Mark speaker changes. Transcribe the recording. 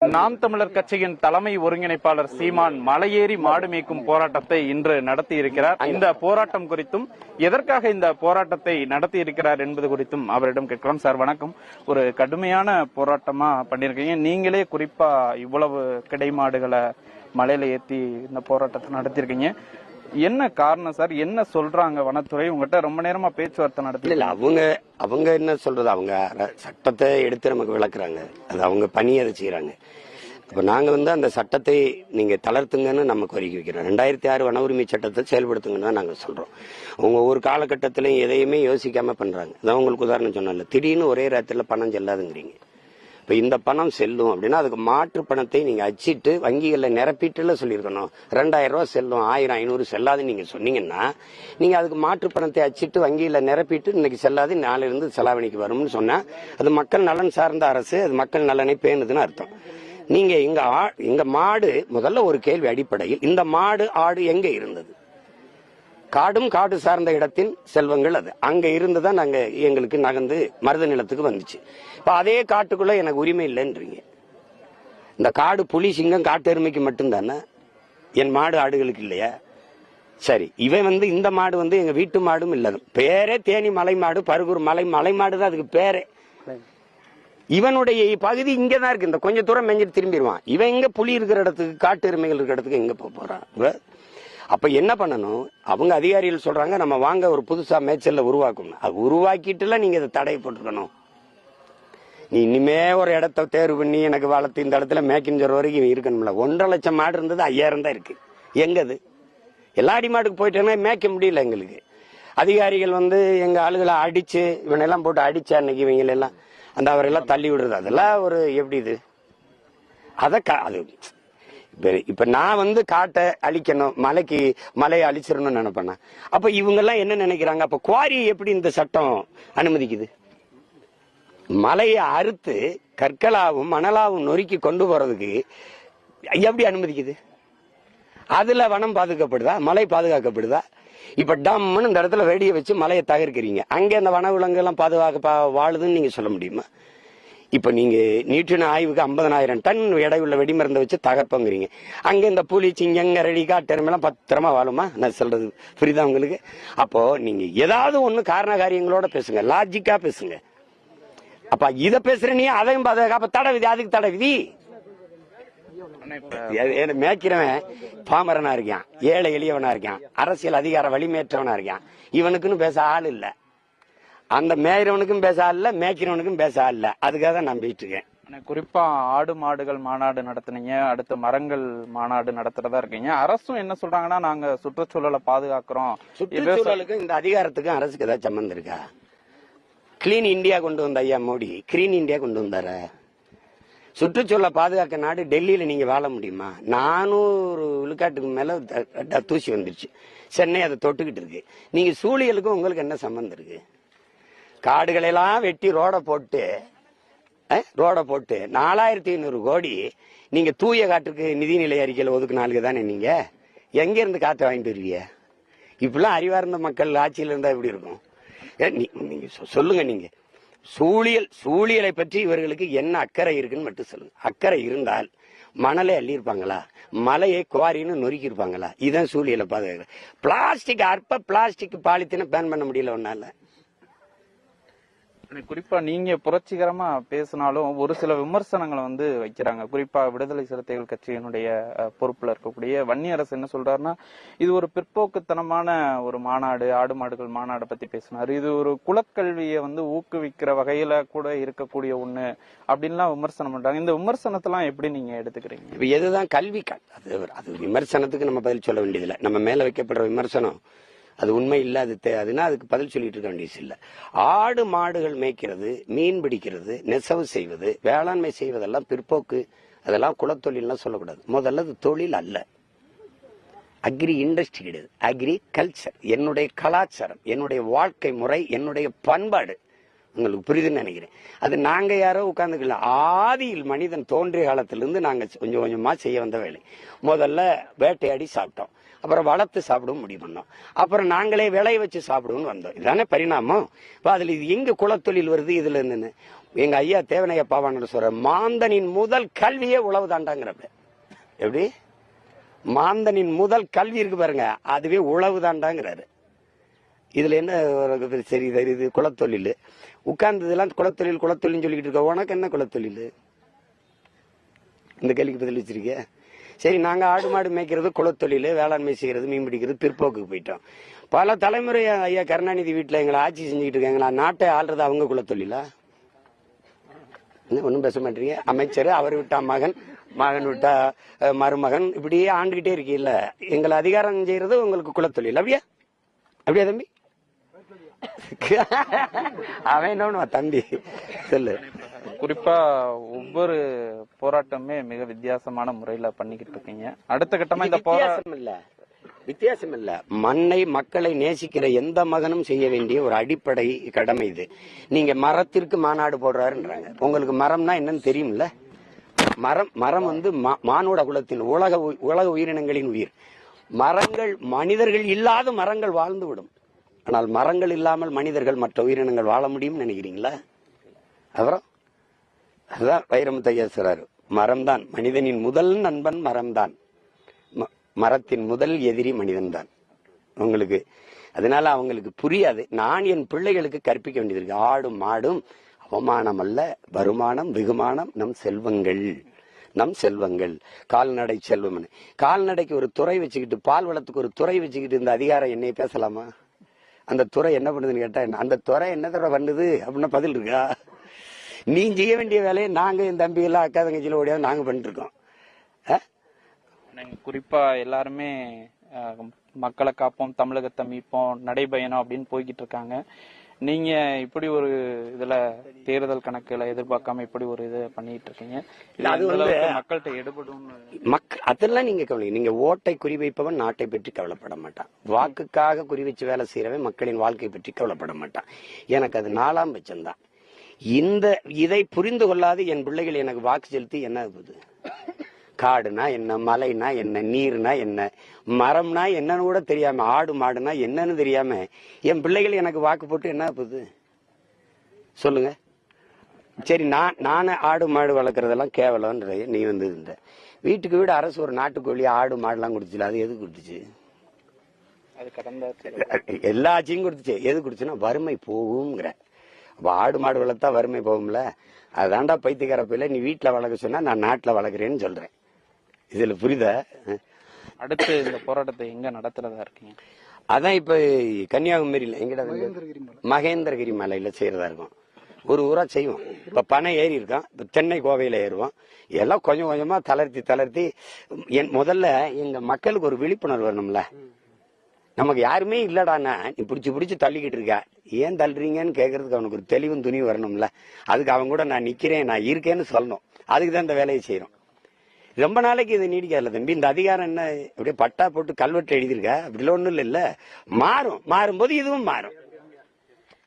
Speaker 1: நாம் தமிழர் கட்சியின் தலைமை ஒருங்கிணைப்பாளர் சீமான் மலையேறி மாடு மேய்க்கும் போராட்டத்தை இன்று நடத்தி இருக்கிறார் இந்த போராட்டம் குறித்தும் எதற்காக இந்த போராட்டத்தை நடத்தி இருக்கிறார் என்பது குறித்தும் அவரிடம் கேட்கலாம். சார் வணக்கம். ஒரு கடுமையான போராட்டமா பண்ணிருக்கீங்க நீங்களே குறிப்பா இவ்வளவு கிடைமாடுகளை மலையில ஏத்தி இந்த போராட்டத்தை நடத்திருக்கீங்க என்ன காரணம் சார்? என்ன சொல்றாங்க வனத்துறை? உங்ககிட்ட ரொம்ப நேரமா பேச்சுவார்த்தை நடத்தி
Speaker 2: இல்ல அவங்க அவங்க என்ன சொல்றது? அவங்க சட்டத்தை எடுத்து நமக்கு விளக்குறாங்க. அது அவங்க பணி அதை செய்யறாங்க இப்ப நாங்க வந்து அந்த சட்டத்தை நீங்க தளர்த்துங்கன்னு நம்ம கோரிக்கை வைக்கிறோம். ரெண்டாயிரத்தி ஆறு வன உரிமை சட்டத்தை செயல்படுத்துங்கன்னு தான் நாங்க சொல்றோம். அவங்க ஒரு காலகட்டத்திலையும் எதையுமே யோசிக்காம பண்றாங்க. அதான் உங்களுக்கு உதாரணம் சொன்னால திடீர்னு ஒரே ராத்திரில பணம் செல்லாதுங்கிறீங்க. இப்ப இந்த பணம் செல்லும் அப்படின்னா அதுக்கு மாற்று பணத்தை நீங்க அச்சிட்டு வங்கிகளில் நிரப்பிட்டுல சொல்லியிருக்கணும். ரெண்டாயிரம் ரூபா செல்லும் ஆயிரம் ஐநூறு செல்லாதுன்னு நீங்க சொன்னீங்கன்னா நீங்க அதுக்கு மாற்று பணத்தை அச்சிட்டு வங்கியில நிரப்பிட்டு இன்னைக்கு செல்லாது நாளிலிருந்து செலாவணிக்கு வரும்னு சொன்னா அது மக்கள் நலன் சார்ந்த அரசு அது மக்கள் நலனை பேணுதுன்னு அர்த்தம். நீங்க இங்க ஆ- இங்க மாடு முதல்ல ஒரு கேள்வி அடிப்படையில் இந்த மாடு ஆடு எங்க இருந்தது? காடும் காடு சார்ந்த இடத்தின் செல்வங்கள் அது. அங்க இருந்துதான் நாங்க எங்களுக்கு நகர்ந்து மருத நிலத்துக்கு வந்துச்சு. இப்ப அதே காட்டுக்குள்ள எனக்கு உரிமை இல்லைன்றீங்க. இந்த காடு புலி சிங்கம் காட்டு எருமைக்கு மட்டும்தானே? என் மாடு ஆடுகளுக்கு இல்லையா? சரி இவன் வந்து இந்த மாடு வந்து எங்க வீட்டு மாடும் இல்ல. பேரே தேனி மலை மாடு பருகூர் மலை மலை மாடு தான் அதுக்கு பேரே. இவனுடைய பகுதி இங்கதான் இருக்கு. இந்த கொஞ்ச தூரம் மெஞ்சிட்டு திரும்பிடுவான் இவன் எங்க புலி இருக்கிற இடத்துக்கு காட்டு எருமைகள் இருக்கிற இடத்துக்கு எங்க போக போறான்? அப்ப என்ன பண்ணணும்? அவங்க அதிகாரிகள் சொல்றாங்க நம்ம வாங்க ஒரு புதுசா மேய்ச்சல்ல உருவாக்கணும் அது உருவாக்கிட்டுல நீங்க இதை தடை போட்டுருக்கணும். நீ இனிமே ஒரு இடத்த தேர்வு பண்ணி எனக்கு வளர்த்து இந்த இடத்துல மேய்க்கின்ற வரைக்கும் இருக்கணும்ல. ஒன்றரை லட்சம் மாடு இருந்தது ஐயாயிரம் தான் இருக்கு. எங்கது எல்லாடி மாட்டுக்கு போயிட்டேன்னா மேய்க்க முடியல எங்களுக்கு. அதிகாரிகள் வந்து எங்க ஆளுகளை அடிச்சு இவனெல்லாம் போட்டு அடிச்சு அன்னைக்கு இவங்களெல்லாம் அந்த அவரெல்லாம் தள்ளி விடுறது. அதெல்லாம் ஒரு எப்படி இது? அத அது இப்ப இப்ப நான் வந்து காட்டை அழிக்கணும் மலைக்கு மலையை அழிச்சிடணும்னு நினைப்பேன் அப்ப இவங்க எல்லாம் என்ன நினைக்கிறாங்க? அப்ப குவாரி எப்படி இந்த சட்டம் அனுமதிக்குது? மலையை அறுத்து கற்களாவும் மணலாவும் நொறுக்கி கொண்டு போறதுக்கு எப்படி அனுமதிக்குது? அதுல வனம் பாதுகாப்படுதா மலை பாதுகாக்கப்படுதா? இப்ப டம்னு இந்த இடத்துல வெடியை வச்சு மலையை தகர்க்கிறீங்க. அங்க அந்த வனவிலங்கு எல்லாம் பாதுகாக்க வாழுதுன்னு நீங்க சொல்ல முடியுமா? இப்ப நீங்க நீட்டின ஆய்வுக்கு 50000 டன் எடை உள்ள வெடிமருந்தை வச்சு தகர்ப்பங்கிறீங்க. அங்க இந்த புலி சிங்கங்க ரெடி காட்டெருமெல்லாம் பத்திரமா வாழுமா? நான் சொல்றது புரியுதா உங்களுக்கு? அப்போ நீங்க ஏதாவது ஒண்ணு காரண காரியங்களோட பேசுங்க லாஜிக்கா பேசுங்க. அப்ப இத பேசுற நீ அதையும் பாதுகாக்க அப்ப தடை விதி அதுக்கு தடை விதி. மேய்க்கிறவன் பாமரனா இருக்கான் ஏழை எளியவனா இருக்கான் அரசியல் அதிகார வலிமேற்றவனா இருக்கான். இவனுக்குன்னு பேச ஆள் இல்ல. அந்த மேய்றவனுக்கும் பேச ஆள் இல்ல மேய்க்கிறவனுக்கும் பேச ஆள் இல்ல அதுக்காக தான் நான் போயிட்டு இருக்கேன்
Speaker 1: குறிப்பா ஆடு மாடுகள் மாநாடு நடத்துனீங்க அடுத்து மரங்கள் மாநாடு நடத்துறதா இருக்கீங்க. அரசும் என்ன சொல்றாங்கன்னா நாங்க சுற்றுச்சூழலை பாதுகாக்கிறோம்.
Speaker 2: சுற்றுச்சூழலுக்கும் இந்த அதிகாரத்துக்கும் அரசுக்கு ஏதாவது சம்பந்தம் இருக்கா? கிளீன் இந்தியா கொண்டு வந்த ஐயா மோடி கிரீன் இந்தியா கொண்டு வந்தார? சுற்றுச்சூழலை பாதுகாக்க நாடு டெல்லியில நீங்க வாழ முடியுமா? நானூறு விழுக்காட்டுக்கு மேல தூசி வந்துருச்சு. சென்னை அதை தொட்டுக்கிட்டு இருக்கு. நீங்க சூழியலுக்கும் உங்களுக்கு என்ன சம்பந்தம் இருக்கு? காடுகளெல்லாம் வெட்டி ரோட போட்டு ரோடை போட்டு நாலாயிரத்தி ஐநூறு கோடி நீங்க தூய காற்றுக்கு நிதிநிலை அறிக்கையில் ஒதுக்குனாலுக்கு தானே நீங்க? எங்க இருந்து காற்று வாங்கிட்டு வருவீங்க? இப்படிலாம் அறிவார்ந்த மக்கள் ஆட்சியில் இருந்தா எப்படி இருக்கும்? ஏ, நீ- நீங்க சொ- சொல்லுங்க நீங்க. சூழியல் சூழியலை பற்றி இவர்களுக்கு என்ன அக்கறை இருக்குன்னு மட்டும் சொல்லுங்க. அக்கறை இருந்தால் மணலை அள்ளியிருப்பாங்களா? மலையை குவாரின்னு நொறுக்கி இருப்பாங்களா இதான் சூழியலை பாதுகாக்க. பிளாஸ்டிக் அற்ப பிளாஸ்டிக் பாலித்தீனை பேன் பண்ண முடியல ஒன்னால
Speaker 1: குறிப்பா நீங்க புரட்சிகரமா பேசினாலும் ஒரு சில விமர்சனங்களை வந்து வைக்கிறாங்க. குறிப்பா விடுதலை சிறுத்தைகள் கட்சியினுடைய பொறுப்புல இருக்கக்கூடிய வன்னியரசு என்ன சொல்றாருன்னா இது ஒரு பிற்போக்குத்தனமான ஒரு மாநாடு ஆடு மாடுகள் மாநாடை பத்தி பேசினாரு. இது ஒரு குலக்கல்வியை வந்து ஊக்குவிக்கிற வகையில கூட இருக்கக்கூடிய ஒண்ணு அப்படின்லாம் விமர்சனம் பண்றாங்க. இந்த விமர்சனத்தெல்லாம் எப்படி நீங்க எடுத்துக்கிறீங்க?
Speaker 2: இப்ப எதுதான் கல்வி அது அது விமர்சனத்துக்கு நம்ம பதில் சொல்ல வேண்டியதில்லை. நம்ம மேல வைக்கப்படுற விமர்சனம் அது உண்மை இல்லை அது அதுனா அதுக்கு பதில் சொல்லிட்டு இருக்க வேண்டியது இல்ல ஆடு மாடுகள் மேய்க்கிறது மீன் பிடிக்கிறது நெசவு செய்வது வேளாண்மை செய்வதெல்லாம் பிற்போக்கு அதெல்லாம் குலத்தொழில்லாம் சொல்லக்கூடாது. முதல்ல அது தொழில் அல்ல. அக்ரி இண்டஸ்ட்ரி கிடையாது. அக்ரி கல்ச்சர் என்னுடைய கலாச்சாரம் என்னுடைய வாழ்க்கை முறை என்னுடைய பண்பாடு. உங்களுக்கு புரியுதுன்னு நினைக்கிறேன். அது நாங்க யாரோ உட்காந்துக்கல ஆதியில் மனிதன் தோன்றிய காலத்திலிருந்து நாங்க கொஞ்சம் கொஞ்சமா செய்ய வந்த வேலை. முதல்ல வேட்டையாடி சாப்பிட்டோம். அப்புறம் வளர்த்து சாப்பிடவும் முடிவு பண்ணோம். அப்புறம் நாங்களே விளைய வச்சு சாப்பிடுவோம்னு வந்தோம். இதுதானே பரிணாமம்? இப்போ அதில் இது எங்க குலத்தொழில் வருது இதுல இருந்து எங்க ஐயா தேவனைய பாவான சொல்ற மாந்தனின் முதல் கல்வியே உழவு தாண்டாங்கிறப்ப எப்படி? மாந்தனின் முதல் கல்வி இருக்கு பாருங்க. அதுவே உழவு தாண்டாங்கிறாரு இதில் என்ன ஒரு சரி சரி இது குலத்தொழில். உட்கார்ந்ததெல்லாம் குலத்தொழில் குலத்தொழில்னு சொல்லிக்கிட்டு இருக்க? உனக்கு என்ன குலத்தொழில்? இந்த கேள்விக்கு பதில் வச்சிருக்க சரி நாங்கள் ஆடு மாடு மேய்க்கிறது குலத்தொழில் வேளாண்மை செய்கிறது மீன் பிடிக்கிறது பிற்போக்குக்கு போயிட்டோம். பல தலைமுறை ஐயா கருணாநிதி வீட்டில் எங்களை ஆட்சி செஞ்சுக்கிட்டு இருக்காங்களா? நாட்டை ஆள்றது அவங்க குலத்தொழிலா? என்ன ஒன்றும் பேச மாட்டீங்க? அமைச்சர் அவர் விட்டா மகன் மகன் விட்டா மருமகன். இப்படியே ஆண்டுகிட்டே இருக்கீல்ல. எங்களை அதிகாரம் செய்யறது உங்களுக்கு குலத்தொழில். அப்படியா? அப்படியா தம்பி? அவன் என்ன தம்பி? சொல்லு.
Speaker 1: குறிப்பா ஒவ்வொரு போராட்டமே மிக வித்தியாசமான முறையில பண்ணிக்கிட்டு இருக்கீங்க. அடுத்த கட்டமா இந்த போரா
Speaker 2: வித்தியாசம் இல்ல வித்தியாசம் இல்ல மண்ணை மக்களை நேசிக்கிற எந்த மகனும் செய்ய வேண்டிய ஒரு அடிப்படை கடமை இது. நீங்க மரத்திற்கு மாநாடு போடுறாருன்றாங்க. உங்களுக்கு மரம்னா என்னன்னு தெரியும்ல? மரம் மரம் வந்து மானுட குலத்தின் உலக உலக உயிரினங்களின் உயிர். மரங்கள் மனிதர்கள் இல்லாத மரங்கள் வாழ்ந்து விடும் ஆனால் மரங்கள் இல்லாமல் மனிதர்கள் மற்ற உயிரினங்கள் வாழ முடியும்னு நினைக்கிறீங்களா? அப்புறம்? அதுதான் வைரமுத்தையா சொல்றாரு. மரம்தான் மனிதனின் முதல் நண்பன் மரம்தான். ம- மரத்தின் முதல் எதிரி மனிதன்தான். உங்களுக்கு அதனால அவங்களுக்கு புரியாது. நான் என் பிள்ளைகளுக்கு கற்பிக்க வேண்டியது ஆடும் மாடும் அவமானம் அல்ல வருமானம் வெகுமானம் நம் செல்வங்கள். நம் செல்வங்கள். கால்நடை செல்வம். கால்நடைக்கு ஒரு துறை வச்சுக்கிட்டு பால் வளத்துக்கு ஒரு துறை வச்சுக்கிட்டு இந்த அதிகாரம் என்னை பேசலாமா? அந்த துறை என்ன பண்ணுதுன்னு கேட்டா என்ன? அந்த துறை என்ன தடவை பண்ணுது அப்படின்னா பதில் இருக்கா நீ செய்ய வேண்டிய வேலையை நாங்க என் தம்பி எல்லாம் அக்கா தங்கச்சியில ஓடியாவது நாங்க பண்ணிட்டு இருக்கோம் ஆ?
Speaker 1: குறிப்பா எல்லாருமே மக்களை காப்போம் தமிழகத்தை மீட்போம் நடைபயணம் அப்படின்னு போய்கிட்டு இருக்காங்க. நீங்க இப்படி ஒரு இதுல தேர்தல் கணக்குல எதிர்பார்க்காம இப்படி ஒரு இது பண்ணிட்டு இருக்கீங்க.
Speaker 2: அது வந்து-
Speaker 1: மக்கள்கிட்ட எடுபடும்
Speaker 2: அதெல்லாம் நீங்க கவனிங்க நீங்க ஓட்டை குறிவைப்பவன் நாட்டை பற்றி கவலைப்பட மாட்டான். வாக்குக்காக குறிவைச்சு வேலை செய்யறவன் மக்களின் வாழ்க்கை பற்றி கவலைப்பட மாட்டான். எனக்கு அது நாலாம் பட்சம்தான். இந்த இதை புரிந்து கொள்ளாது என் பிள்ளைகள் எனக்கு வாக்கு செலுத்தி என்ன ஆகுது? காடுனா என்ன மலைனா என்ன நீர்னா என்ன மரம்னா என்னன்னு கூட தெரியாம ஆடு மாடுனா என்னன்னு தெரியாம என் பிள்ளைகள் எனக்கு வாக்கு போட்டு என்ன ஆகுது? சொல்லுங்க. சரி நான் நானே ஆடு மாடு வளர்க்குறதெல்லாம் கேவலம்ன்ற நீ வந்து இந்த வீட்டுக்கு வீடு அரசு ஒரு நாட்டுக்கோழி ஆடு மாடுலாம் கொடுத்துச்சுல அது எது கொடுத்துச்சு எல்லா ஆட்சியும் கொடுத்துச்சு எது கொடுத்துச்சுன்னா வறுமை போகுங்கிற அப்ப ஆடு மாடு வளர்த்தா வறுமை போகும்ல? அதான்டா பைத்தியக்கார பிள்ளை நீ வீட்டுல வளர்க்க சொன்னா நான் நாட்டுல வளர்க்குறேன்னு சொல்றேன். இதுல புரியுதா?
Speaker 1: அடுத்து இந்த போராட்டத்தை எங்க நடத்துறதா இருக்கீங்க?
Speaker 2: அதான் இப்ப கன்னியாகுமரியில எங்கடா வந்து? மகேந்திரகிரி மலையில செய்யறதா இருக்கும். ஒரு ஊரா செய்வோம். இப்ப பனை ஏறி இருக்கோம் இப்ப தென்னை கோவையில ஏறுவோம். எல்லாம் கொஞ்சம் கொஞ்சமா தளர்த்தி தளர்த்தி என் முதல்ல எங்க மக்களுக்கு ஒரு விழிப்புணர்வு வரணும்ல. நமக்கு யாருமே இல்லடாண்ணா நீ பிடிச்சி பிடிச்சி தள்ளிக்கிட்டு இருக்க. ஏன் தள்ளுறீங்கன்னு கேட்கறதுக்கு அவனுக்கு ஒரு தெளிவும் துணி வரணும்ல. அதுக்கு அவன் கூட நான் நிக்கிறேன் நான் இருக்கேன்னு சொல்லணும். அதுக்கு தான் இந்த வேலையை செய்யறோம் ரொம்ப நாளைக்கு இது நீடிக்காதுல்ல தம்பி. இந்த அதிகாரம் என்ன? அப்படியே பட்டா போட்டு கல்வெட்டு எழுதியிருக்கா? அப்படிலாம் ஒண்ணும் இல்ல மாறும். மாறும்போது இதுவும் மாறும்.